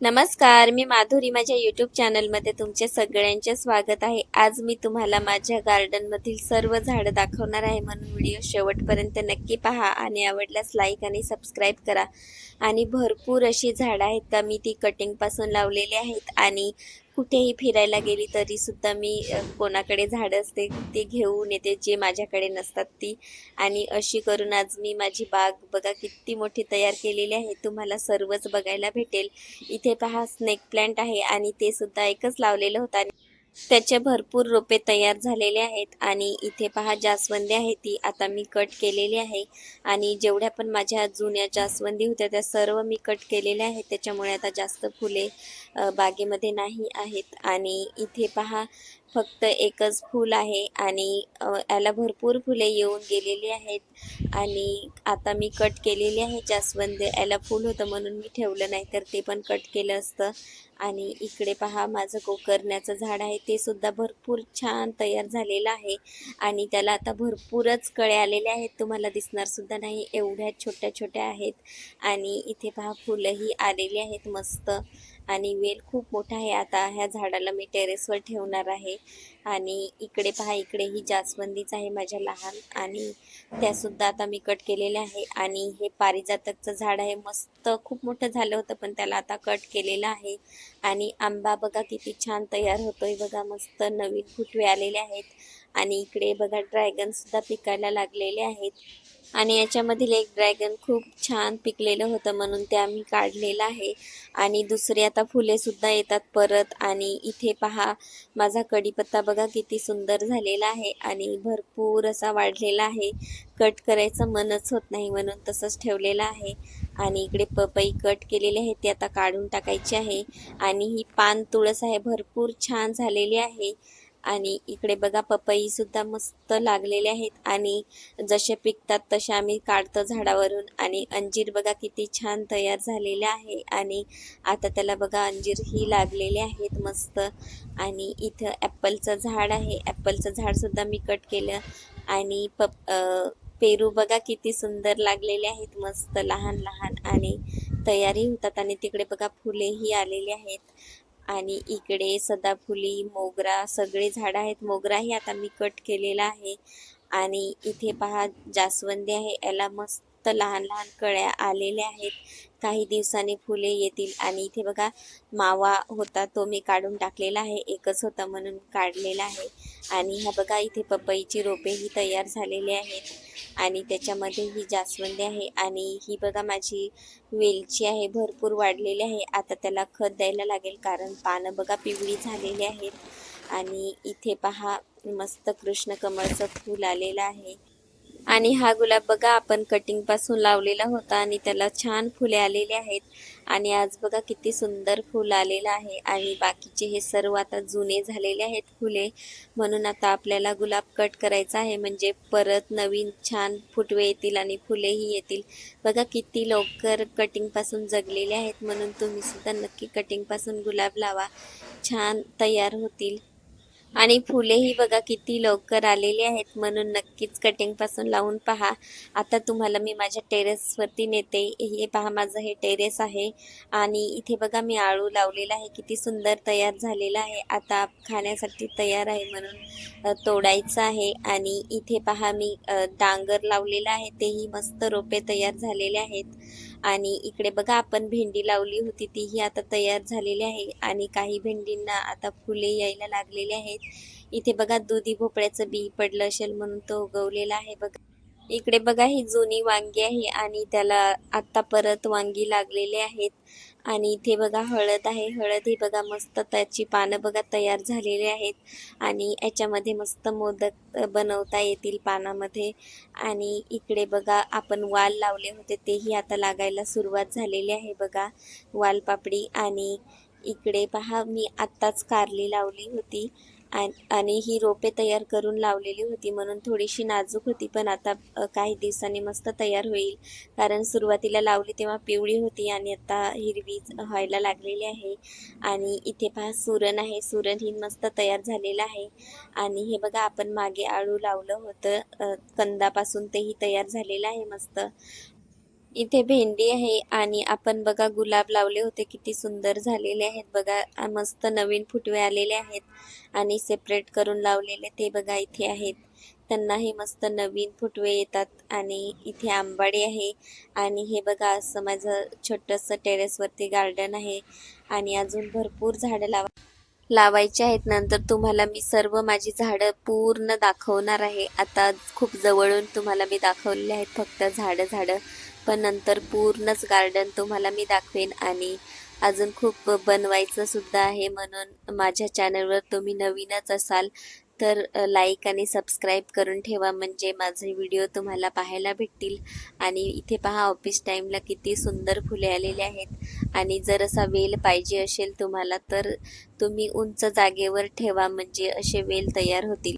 नमस्कार मी माधुरी. माझ्या यूट्यूब चॅनलमध्ये तुमचे सगळ्यांचे स्वागत आहे. आज मी तुम्हाला माझ्या गार्डनमधील सर्व झाडं दाखवणार आहे म्हणून व्हिडिओ शेवटपर्यंत नक्की पहा आणि आवडल्यास लाईक आणि सबस्क्राईब करा. आणि भरपूर अशी झाडं आहेत का मी ती कटिंगपासून लावलेली आहेत आणि कुठेही फिरायला गेली तरी सुद्धा मी कोणाकडे झाडं असते ते घेऊन येते जे माझ्याकडे नसतात ती. आणि अशी करून आज मी माझी बाग बघा किती मोठी तयार केलेली आहे. तुम्हाला सर्वच बघायला भेटेल. इथे पहा स्नेक प्लांट आहे आणि ते सुद्धा एकच लावलेलं होतं. त्याचे भरपूर रोपे तयार झालेले आहेत. आणि इथे पहा जास्वंदी आहे ती. आता मी कट केलेली आहे. आणि जेवढ्या पण माझ्या जुन्या जास्वंदी होत्या त्या सर्व मी कट केलेल्या आहेत. त्याच्यामुळे आता जास्त फुले बागेमध्ये नाही आहेत. आणि इथे पहा फक्त एकच फूल आहे आणि याला भरपूर फुले येऊन गेलेली आहेत आणि आता मी कट केलेली आहे जास्वंद. याला फूल होतं म्हणून मी ठेवलं नाही तर ते पण कट केलं असतं. आणि इकडे पहा माझं गोकर्ण्याचं झाड आहे ते सुद्धा भरपूर छान तयार झालेलं आहे. आणि त्याला आता भरपूरच कळे आलेले आहेत तुम्हाला दिसणार सुद्धा नाही एवढ्या छोट्या छोट्या आहेत. आणि इथे पहा फुलंही आलेली आहेत मस्त. आणि वेल खूप मोठा आहे. आता ह्या झाडाला मी टेरेसवर ठेवणार आहे. आणि इकडे पहा इकडे ही जास्वंदीच आहे माझ्या लहान. आणि त्यासुद्धा आता मी कट केलेल्या आहे. आणि हे पारिजातकचं झाड आहे. मस्त खूप मोठं झालं होतं पण त्याला आता कट केलेलं आहे. आणि आंबा बघा किती छान तयार होतोय बघा. मस्त नवीन फुटवे आलेले आहेत. आणि इकडे बघा ड्रॅगन सुद्धा पिकायला लागलेले आहेत. आणि याच्यामधील एक ड्रॅगन खूप छान पिकलेलं होतं म्हणून ते आम्ही काढलेलं आहे. आणि दुसरे आता फुले सुद्धा येतात परत आणि इथे पहा माझा कढीपत्ता बघा किती सुंदर झालेला आहे आणि भरपूर असा वाढलेला आहे. कट करायचं मनच होत नाही म्हणून तसंच ठेवलेलं आहे. आणि इकडे पपई कट केलेली आहे ते आता काढून टाकायची आहे. आणि ही पान तुळस आहे भरपूर छान झालेली आहे. आणि इकडे बघा पपई सुद्धा मस्त लागलेले आहेत. आणि जसे पिकतात तसे आम्ही काढतो झाडावरून. आणि अंजीर बघा किती छान तयार झालेले आहे. आणि आता त्याला बघा अंजीर ही लागलेले आहेत मस्त. आणि इथं ॲपलचं झाड आहे. ॲपलचं झाडसुद्धा मी कट केलं. आणि पप पेरू बघा किती सुंदर लागलेले आहेत. मस्त लहान लहान आणि तयारी होतात. आणि तिकडे बघा फुलेही आलेली आहेत. आणि इकडे सदाफुली मोगरा सगळे झाडं आहेत. मोगराही आता मी कट केलेला आहे. आणि इथे पहा जास्वंदी आहे. याला मस्त लहान लहान कळ्या आलेल्या आहेत. काही दिवसांनी फुले येतील आणि इथे बघा मावा होता तो मी काढून टाकलेला आहे. एकच होता म्हणून काढलेला आहे. आणि ह्या बघा इथे पपईची रोपेही तयार झालेली आहेत. आणि त्याच्यामध्ये ही जास्वंदी आहे. आणि ही बघा माझी वेलची आहे भरपूर वाढलेली आहे. आता त्याला खत द्यायला लागेल कारण पानं बघा पिवळी झालेली आहेत. आणि इथे पहा मस्त कृष्ण कमळचं फूल आलेलं आहे. आणि हा गुलाब बघा आपण कटिंगपासून लावलेला होता आणि त्याला छान फुले आलेली आहेत. आणि आज बघा किती सुंदर फुल आलेलं आहे आणि बाकीचे हे सर्व आता जुने झालेले आहेत फुले. म्हणून आता आपल्याला गुलाब कट करायचा आहे. म्हणजे परत नवीन छान फुटवे येतील आणि फुलेही येतील. बघा किती लवकर कटिंगपासून जगलेले आहेत. म्हणून तुम्ही सुद्धा नक्की कटिंगपासून गुलाब लावा. छान तयार होतील. आणि फुलेही बघा किती लवकर आलेली आहेत. म्हणून नक्कीच कटिंगपासून लावून पहा. आता तुम्हाला मी माझ्या टेरेसवरती नेते. हे पहा माझं हे टेरेस आहे. आणि इथे बघा मी आळू लावलेला आहे. किती सुंदर तयार झालेला आहे. आता खाण्यासाठी तयार आहे म्हणून तोडायचं आहे. आणि इथे पहा मी डांगर लावलेलं आहे. तेही मस्त रोपे तयार झालेले आहेत. आणि इकडे बघा आपण भेंडी लावली होती तीही आता तयार झालेली आहे आणि काही भेंडींना आता फुले यायला लागलेली आहेत. इथे बघा दुधी भोपळ्याचं बी पडलं असेल म्हणून तो उगवलेला आहे बघा. इकडे बघा ही जुनी वांगी आहे आणि त्याला आता परत वांगी लागलेले आहेत. आणि इथे बघा हळद आहे. हळद ही बघा मस्त त्याची पानं बघा तयार झालेली आहेत. आणि याच्यामध्ये मस्त मोदक बनवता येतील पानामध्ये. आणि इकडे बघा आपण वाल लावले होते तेही आता लागायला सुरुवात झालेली आहे बघा वालपापडी. आणि इकडे पहा मी आत्ताच कारली लावली होती. आणि ही रोपे तयार करून लावलेली होती म्हणून थोडीशी नाजूक होती पण आता काही दिवसांनी मस्त तयार होईल. कारण सुरुवातीला लावली तेव्हा पिवळी होती आणि आता हिरवी व्हायला लागलेली आहे. आणि इथे पहा सुरण आहे. सुरण ही मस्त तयार झालेलं आहे. आणि हे बघा आपण मागे आळू लावलं होतं. कंदापासून तेही तयार झालेलं आहे मस्त. इथे भेंडी आहे आणि आपण बघा गुलाब लावले होते किती सुंदर झालेले आहेत. बघा मस्त नवीन फुटवे आलेले आहेत आणि सेपरेट करून लावलेले ते बघा इथे आहेत. त्यांनाही मस्त नवीन फुटवे येतात आणि इथे आंबाडी आहे आणि हे बघा असं माझं छोटंसं टेरेसवरती गार्डन आहे आणि अजून भरपूर झाडं लावा लावायचे आहेत. नंतर तुम्हाला मी सर्व माझी झाडं पूर्ण दाखवणार आहे. आता खूप जवळून तुम्हाला मी दाखवलेले आहेत. फक्त झाडं झाडं. पण नंतर पूर्णच गार्डन तुम्हाला मी दाखवेन आणि अजून खूप बनवायचं सुद्धा आहे म्हणून माझ्या चॅनलवर तुम्ही नवीनच असाल तर लाईक आणि सबस्क्राईब करून ठेवा म्हणजे माझे व्हिडिओ तुम्हाला पाहायला भेटतील. आणि इथे पहा ऑफिस टाईमला किती सुंदर फुले आलेले आहेत. आणि जर असा वेल पाहिजे असेल तुम्हाला तर तुम्ही उंच जागेवर ठेवा म्हणजे असे वेल तयार होतील.